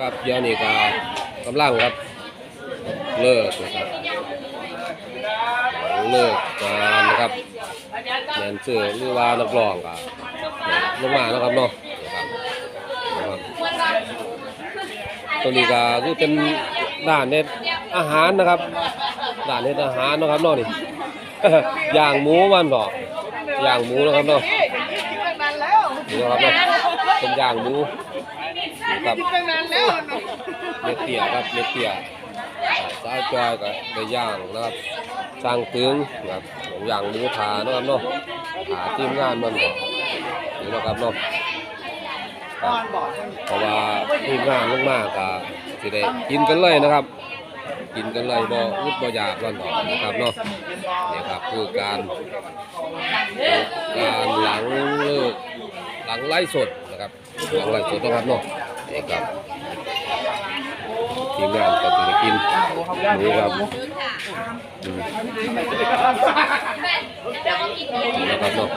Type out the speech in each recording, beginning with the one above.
ครับเดี๋ยวนี้ก็กำลังครับ เลิกนะครับเลิกงานนะครับแมนเสือหรือว่านักร้องก็ลงมาแล้วครับเนาะครับนะครับตัวนี้ก็คือเป็นด้านเน็ตอาหารนะครับด้านเน็ตอาหารนะครับเนาะนี่อย่างหมูมันเนาะย่างหมูนะครับเนาะนี่ครับเนาะเป็นย่างหมู ครับเล็กเตี้ยครับเล็กเตี้ยสายจอยกับได้ย่างนะครับสร้างตึงนะครับอย่างหมูทานะครับเนาะหาทีมงานมันนี่นะครับเนาะเพราะว่าทีมงานมากๆก็สิได้กินกันเลยนะครับ กินกันเลยบ่อึดบ่อยากกันเนาะนะครับเนาะนี่ครับคือการการหลังเลิกหลังไล่สดนะครับหลังไล่สดนะครับเนาะ นี่ครับทีมงานก็จะกินหมูครับอืมนะครับเนาะ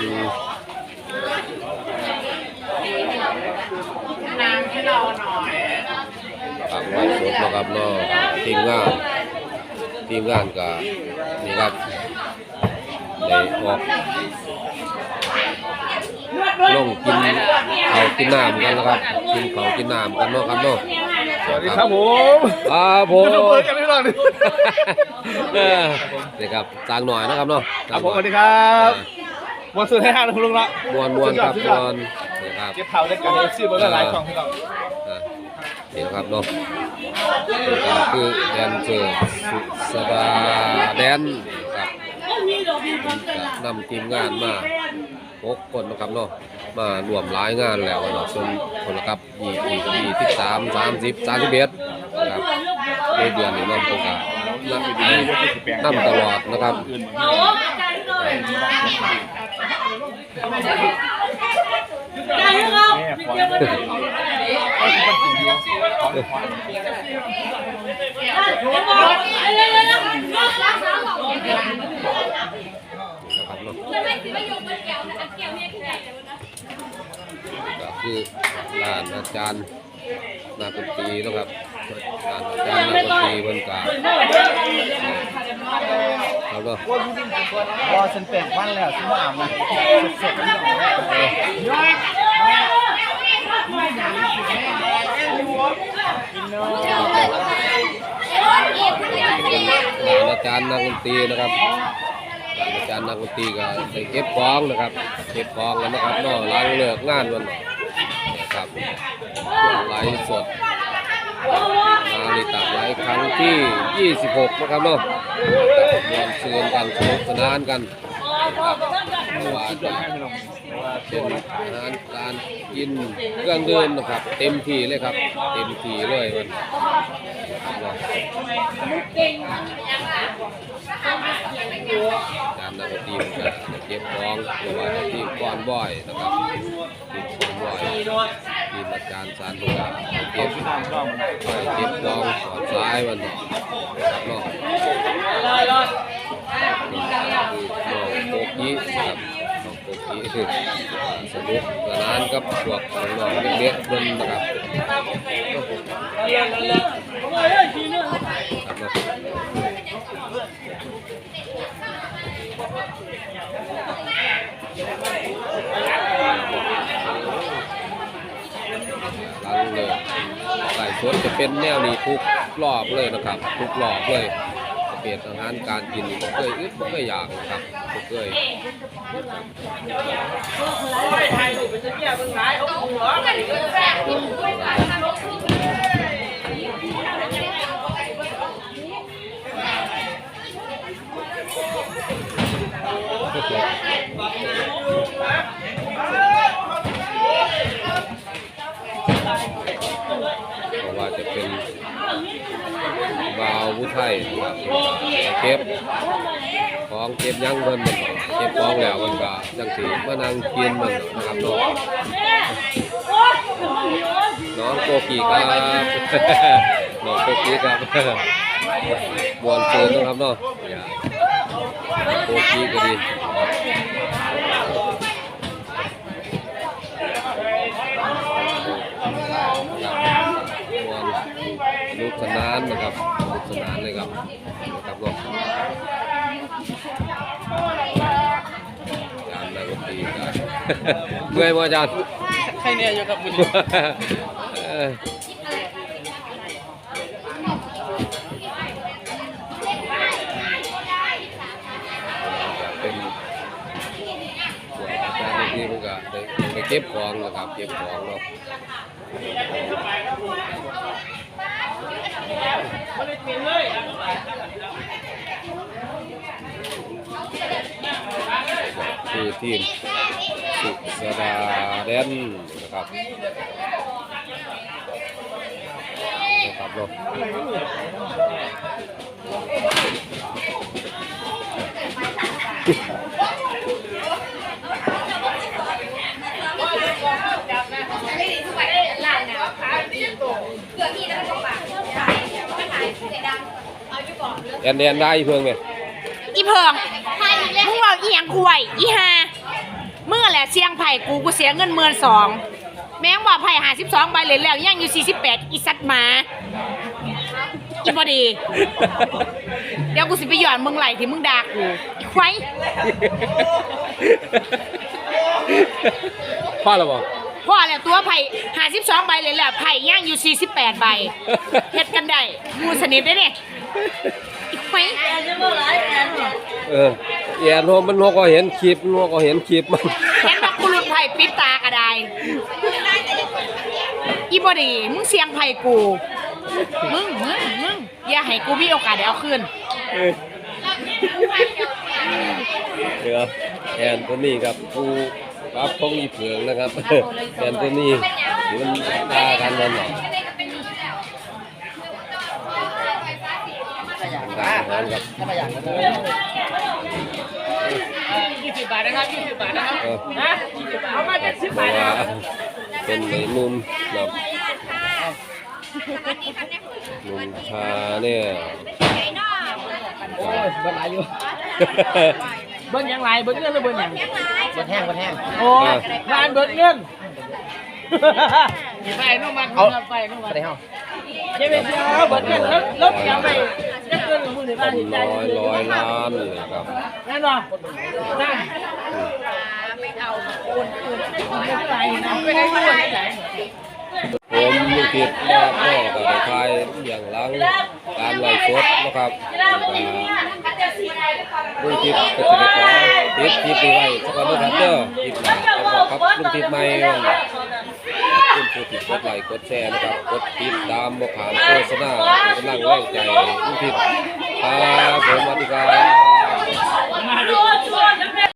อืมฝากไว้สด นะครับเนาะทีมงานทีมงานก็นี่ครับได้ออกลงกินเขาวกินน้ำกันนะครับกินเขาวกินน้ำกันเนาะครับเนาะสวัสดีครับผมครับผมไม่ต้องเปิดกันเลยหรอกนี่เออนี่ครับจางหน่อยนะครับเนาะครับผมสวัสดีครับวันสุดท้ายนะคุณลุงละมวนมวนครับสุดมยอดวนนี่ครับเก็บข่าวได้กันเลยชื่อเบอร์หลายช่องที่เรา อะนี่นะครับเนาะคือแดนเซอร์สุสดาแดนครับนำทีมงานมาหกคนนะครับเนาะมารวมหลายงานแล้วเนาะส่วนคนละครับยี่ยี่ยี่สิบสามสามสิบสามสิบเอ็ดนะครับในเดือนนี้เนาะผมก็นำนำตลอดนะครับแม่ขวัญนะครับเนา ก็คือด้านอาจารย์นักดนตรีนะครับด้านอาจารย์นักดนตรีเพิ่นก็ครับเนาะพอฉันแปลงฟันแล้วฉันมาอาบนะเสร็จด้าน อาจารย์นักดนตรีนะครับอาจารย์นักดนตรีก็ได้เก็บของนะครับเก็บของแล้วนะครับเนาะล้างเลิกงานวันนะครับไลฟ์สดนาฬิตาไลฟ์ครั้งที่ 26 นะครับเนาะกับมวลซืนกันสนุกสนานกันนะครับเพราะว่าจะ เป็นอาหารการกินเครื่องดื่มนะครับ เต็มที่เลยครับ เต็มที่เลยมันการนักตีมันก็เก็บของหรือว่าที่ก้อนบ่อยนะครับที่ก้อนบ่อยที่อาจารย์สารลูกเก็บไปเก็บของสอนซ้ายมันนาะครับเนาะนี่คือน้องโกกี้ครับน้องโกกี้คือสนุกสนานกับพวกน้องๆเล็กๆเพิ่นนะครับครับเนาะหลังเลยใส่สวนจะเป็นแนวนี้ทุกรอบเลยนะครับ ทุกรอบเลย เปลี่ยนอาหารการกินนี่บ่เคยอึดบ่เคยอยากนะครับบ่เคยเเพราะว่าจะเป็นบาวผู้ไทยนะครับเก็บของเก็บยังเพิ่นมันเก็บของแล้วมันก็จังสีมานั่งกินมันนะครับเนาะน้องโกกีครับน้องเป๊กกี้ครับบวนเกินนะครับนาะอย่าโกกีก็ดี นุกสนานนะครับสนุกสนานเลยครับนะครับเนาะการนักดนตรีกันเมื่อยบ่อาจารย์ใครเนี่ยอยู่กับบุญเป็นส่วนอาจารย์ที่มันก็ไปเก็บของนะครับเก็บของเนาะ คือทีมสุสดาเดนนะครับนะครับรถ แอนแดนได้เพิ่งเนี่ยอีเพิงมึงเอาอีหยังกูไหวอีฮามึงอะแหละเสียงไผ่กูกูเสียเงินเมือนสองแม้งว่าไผ่หาสิบสองใบเลยแล้วยังอยู่สี่สิบแปดอีสัตว์หมาอีบอดี เดี๋ยวกูสิไปหย่อนมึงไหลที่มึงด่ากูอีควายพ่อแล้วบอก พ่อแล้วตัวไผ่หาสิบสองใบเลยแล้วไผ่ย่างอยู่สี่สิบแปดใบเฮ็ดกันได้มูสนิทได้เนี่ยอีควายเออแอนโนมันนกก็เห็นคลิปนกก็เห็นคลิปมันเห็นว่ากูหลุดไผ่ปิดตากระไดอีบอดีมึงเสียงไผ่กูมึงมึงมึงอย่าให้กูมีโอกาสได้เอาคืนเออเดี๋ยวแอนตัวนี้ครับกู รับของอีเผืองนะครับแอนตัวนี้มันตากันนั่นหรอตากันครับถ้ามาอยากจะยี่สิบบาทนะครับยี่สิบบาทนะครับเออนะเอามาเจ็ดสิบเพบาราะทนะว่าครับเป็นในมุมแบบมุมชาเนี่ยโอ้ยเบิ้ลหลายอยู่ เบิ้ลยังไรเบิ้ลเงินหรือเบิ้ลยังเบิ้ลแห้งเบิ้ลแห้งโอ้ยงานเบิ้ลเงินไฟนุ่มมันไฟนุ่มไปมันได้ห้องใช่ไหมเจ้าเบิ้ลเงินแล้วแล้วยังไงจะเกินหรือมึงในบ้านเป็นใจร้อยร้อยล้านเลยครับนั่นหรอนั่นไม่เอาคนอื่นไม่เป็นไรนะไม่ได้ช่วยไหนผมลูกผิดรอบนอกกับไทยอย่างหลังการไล่สดนะครับ ลูกผิดก็จะไปขอติดคลิปนี้ไว้สักวันนะครับเด้อคลิปหน้าขอบครับลูกผิดใหม่คุณผู้ติดกดไลค์กดแชร์นะครับกดติดตามบอกขานโฆษณาเป็นกำลังแรงใจลูกผิดครับผมสวัสดีครับ